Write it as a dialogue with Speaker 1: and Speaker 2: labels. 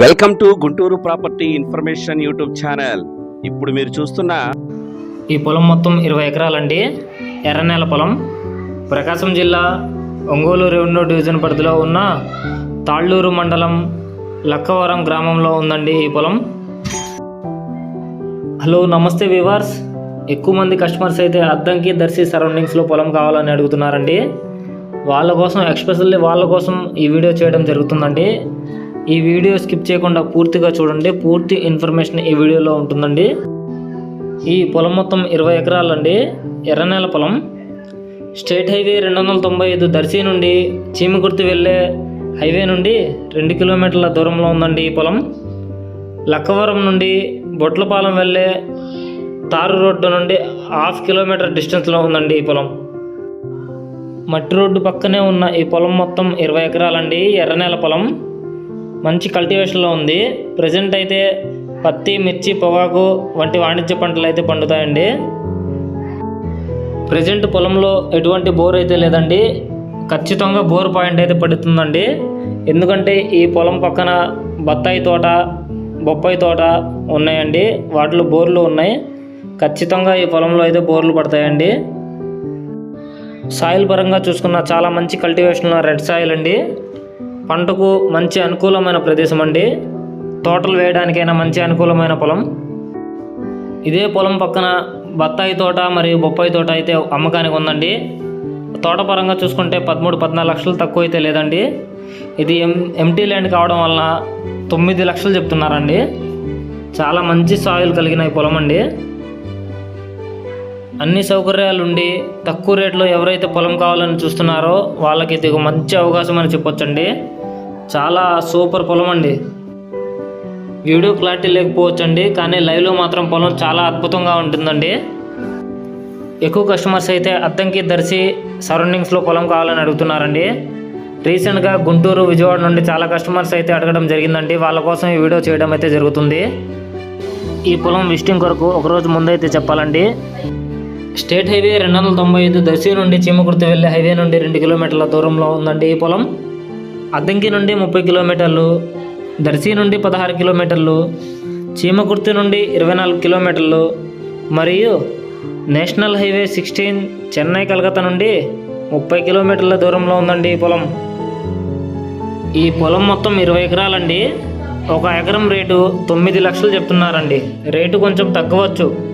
Speaker 1: Welcome to Guntur property information YouTube channel. ఇప్పుడు మీరు చూస్తున్న
Speaker 2: ఈ పొలం మొత్తం ఇరవై ఎకరాలండి. ఎర్రనేల పొలం. ప్రకాశం జిల్లా ఒంగోలు రెవెన్యూ డివిజన్ పరిధిలో ఉన్న తాళ్ళూరు మండలం లక్కవరం గ్రామంలో ఉందండి ఈ పొలం. హలో నమస్తే వివార్స్ ఎక్కువ మంది కస్టమర్స్ అయితే అద్దంకి దర్శి సరౌండింగ్స్లో పొలం కావాలని అడుగుతున్నారండి. వాళ్ళ కోసం ఎక్స్పెషల్లీ వాళ్ళ కోసం ఈ వీడియో చేయడం జరుగుతుందండి. ఈ వీడియో స్కిప్ చేయకుండా పూర్తిగా చూడండి. పూర్తి ఇన్ఫర్మేషన్ ఈ వీడియోలో ఉంటుందండి. ఈ పొలం మొత్తం ఇరవై ఎకరాలండి. ఎర్రనేల పొలం. స్టేట్ హైవే రెండు వందల తొంభై ఐదు దర్శి నుండి చీమకుర్తి వెళ్ళే హైవే నుండి రెండు కిలోమీటర్ల దూరంలో ఉందండి ఈ పొలం. లక్కవరం నుండి బొట్లపాలెం వెళ్ళే తారు రోడ్డు నుండి హాఫ్ కిలోమీటర్ డిస్టెన్స్లో ఉందండి ఈ పొలం. మట్టి రోడ్డు పక్కనే ఉన్న ఈ పొలం మొత్తం ఇరవై ఎకరాలండి. ఎర్రనేల పొలం. మంచి కల్టివేషన్లో ఉంది. ప్రజెంట్ అయితే పత్తి మిర్చి పొగాకు వంటి వాణిజ్య పంటలు అయితే పండుతాయండి. ప్రజెంట్ పొలంలో ఎటువంటి బోర్ అయితే లేదండి. ఖచ్చితంగా బోర్ పాయింట్ అయితే పడుతుందండి. ఎందుకంటే ఈ పొలం పక్కన బత్తాయి తోట బొప్పాయి తోట ఉన్నాయండి. వాటిలో బోర్లు ఉన్నాయి. ఖచ్చితంగా ఈ పొలంలో అయితే బోర్లు పడతాయండి. సాయిల్ పరంగా చూసుకున్న చాలా మంచి కల్టివేషన్ రెడ్ సాయిల్ అండి. పంటకు మంచి అనుకూలమైన ప్రదేశం అండి. తోటలు వేయడానికైనా మంచి అనుకూలమైన పొలం. ఇదే పొలం పక్కన బత్తాయి తోట మరియు బొప్పాయి తోట అయితే అమ్మకానికి ఉందండి. తోట పరంగా చూసుకుంటే పదమూడు పద్నాలుగు లక్షలు తక్కువ అయితే లేదండి. ఇది ఎం ఎంటీ ల్యాండ్ కావడం వలన తొమ్మిది లక్షలు చెప్తున్నారండి. చాలా మంచి సాయిల్ కలిగిన ఈ పొలం అండి. అన్ని సౌకర్యాలు ఉండి తక్కువ రేట్లో ఎవరైతే పొలం కావాలని చూస్తున్నారో వాళ్ళకి ఇది ఒక మంచి అవకాశం అని చెప్పొచ్చండి. చాలా సూపర్ పొలం అండి. వీడియో క్లారిటీ లేకపోవచ్చండి కానీ లైవ్లో మాత్రం పొలం చాలా అద్భుతంగా ఉంటుందండి. ఎక్కువ కస్టమర్స్ అయితే అద్దంకి దర్శి సరౌండింగ్స్లో పొలం కావాలని అడుగుతున్నారండి. రీసెంట్గా గుంటూరు విజయవాడ నుండి చాలా కస్టమర్స్ అయితే అడగడం జరిగిందండి. వాళ్ళ కోసం ఈ వీడియో చేయడం అయితే జరుగుతుంది. ఈ పొలం విజిటింగ్ కొరకు ఒకరోజు ముందైతే చెప్పాలండి. స్టేట్ హైవే రెండు వందల తొంభై ఐదు దర్శి నుండి చీమకుర్తి వెళ్ళే హైవే నుండి రెండు కిలోమీటర్ల దూరంలో ఉందండి ఈ పొలం. అద్దంకి నుండి ముప్పై కిలోమీటర్లు దర్శి నుండి పదహారు కిలోమీటర్లు చీమకుర్తి నుండి ఇరవై నాలుగు కిలోమీటర్లు మరియు national highway sixteen Chennai Calcutta నుండి ముప్పై కిలోమీటర్ల దూరంలో ఉందండి ఈ పొలం. ఈ పొలం మొత్తం ఇరవై ఎకరాలండి. ఒక ఎకరం రేటు తొమ్మిది లక్షలు చెప్తున్నారండి. రేటు కొంచెం తగ్గవచ్చు.